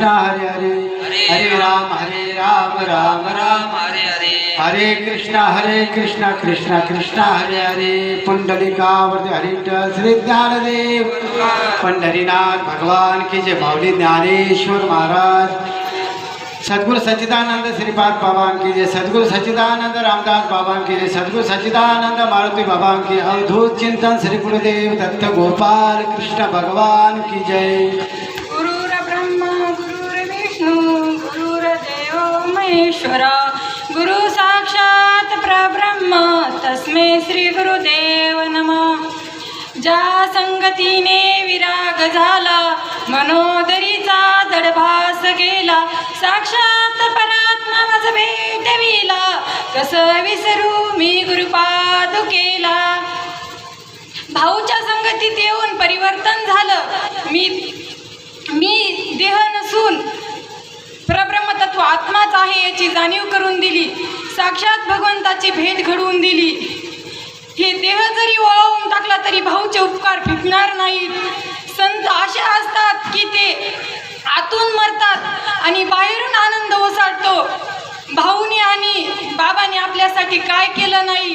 कृष्ण हरे हरे। हरे राम हरे राम राम राम। हरे हरे। हरे कृष्ण हरे कृष्ण कृष्ण कृष्ण हरे हरे। पुंडलिकावरती हरिविठ्ठल श्री ज्ञानदेव पंढरीनाथ भगवान की जय। माऊली ज्ञानेश्वर महाराज। सद्गुरु सच्चिदानंद श्रीपाद बाबा की जय। सद्गुरु सच्चिदानंद रामदास बाबा की जय। सद्गुरु सच्चिदानंद मारुति बाबा की अवधूत चिंतन श्री गुरुदेव दत्त गोपाल कृष्ण भगवान की जय। महेश्वरा गुरु साक्षात परब्रह्म। तस्मे श्री गुरुदेव नमः। ज्या संगतीने विराग झाला मनोदरीचा दडभास गेला साक्षात परात्मा मज भेटविला कस विसरू मी गुरुपाद केला। भाऊच्या संगतीत येऊन परिवर्तन झालं। मी तो आत्माच आहे याची जाणीव करून दिली. साक्षात भगवंताची भेट घडवून दिली. हे देह जरी ओळवून टाकला तरी भाऊचे उपकार फिटणार नाहीत. संत असे असतात की ते आतून मरतात आणि बाहेरून आनंद ओसाडतो भाऊनी आणि बाबाने आपल्यासाठी काय केलं नाही?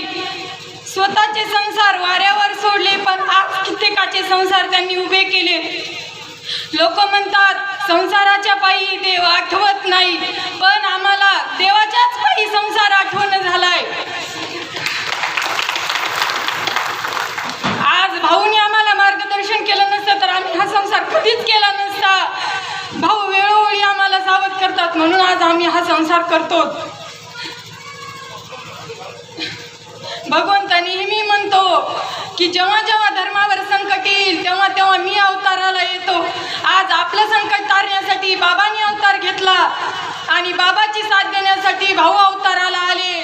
स्वतःचे संसार वाऱ्यावर सोडले पण आज कित्येकाचे संसार त्यांनी उभे केले. लोक म्हणतात संसारात पायी देव आठवत नाही पण आम्हाला देवाच्याच पायी संसार आठवण झालाय. आज भाऊनी आम्हाला मार्गदर्शन केलं नसतं तर आम्ही हा संसार कधीच केला नसता. भाऊ वेळोवेळी आम्हाला सावध करतात म्हणून आज आम्ही हा संसार करतो. भगवंत नेहमी म्हणतो की जेव्हा जेव्हा धर्मावर संकट येईल तेव्हा तेव्हा मी अवताराला येतो आज आपलं संकट तारण्यासाठी बाबांनी अवतार घेतला आणि बाबाची साथ देण्यासाठी भाऊ अवताराला आले.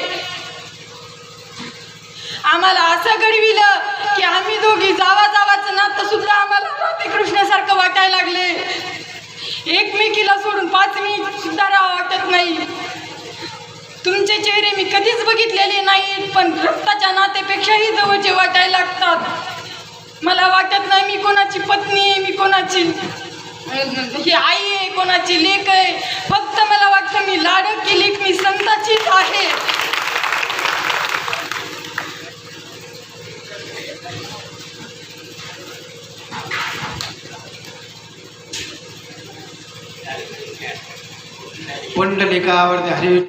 आम्हाला असं घडविलं की आम्ही दोघी जावा जावाचं नातं सुद्धा आम्हाला राधे कृष्णासारखं वाटायला लागले. एकमेकीला सोडून पाच मिनिट सुद्धा राहा वाटत नाही. तुमचे चेहरे मी कधीच बघितलेले नाहीत पण रक्ताच्या नातेपेक्षाही जवळचे वाटायला लागतात. मला वाटत नाही मी कोणाची पत्नी आहे मी कोणाची ही आई आहे कोणाची लेक आहे? फक्त मला वाटतं मी लाडकी लेक मी संताचीच आहे. वंडलेखा आवडते हरी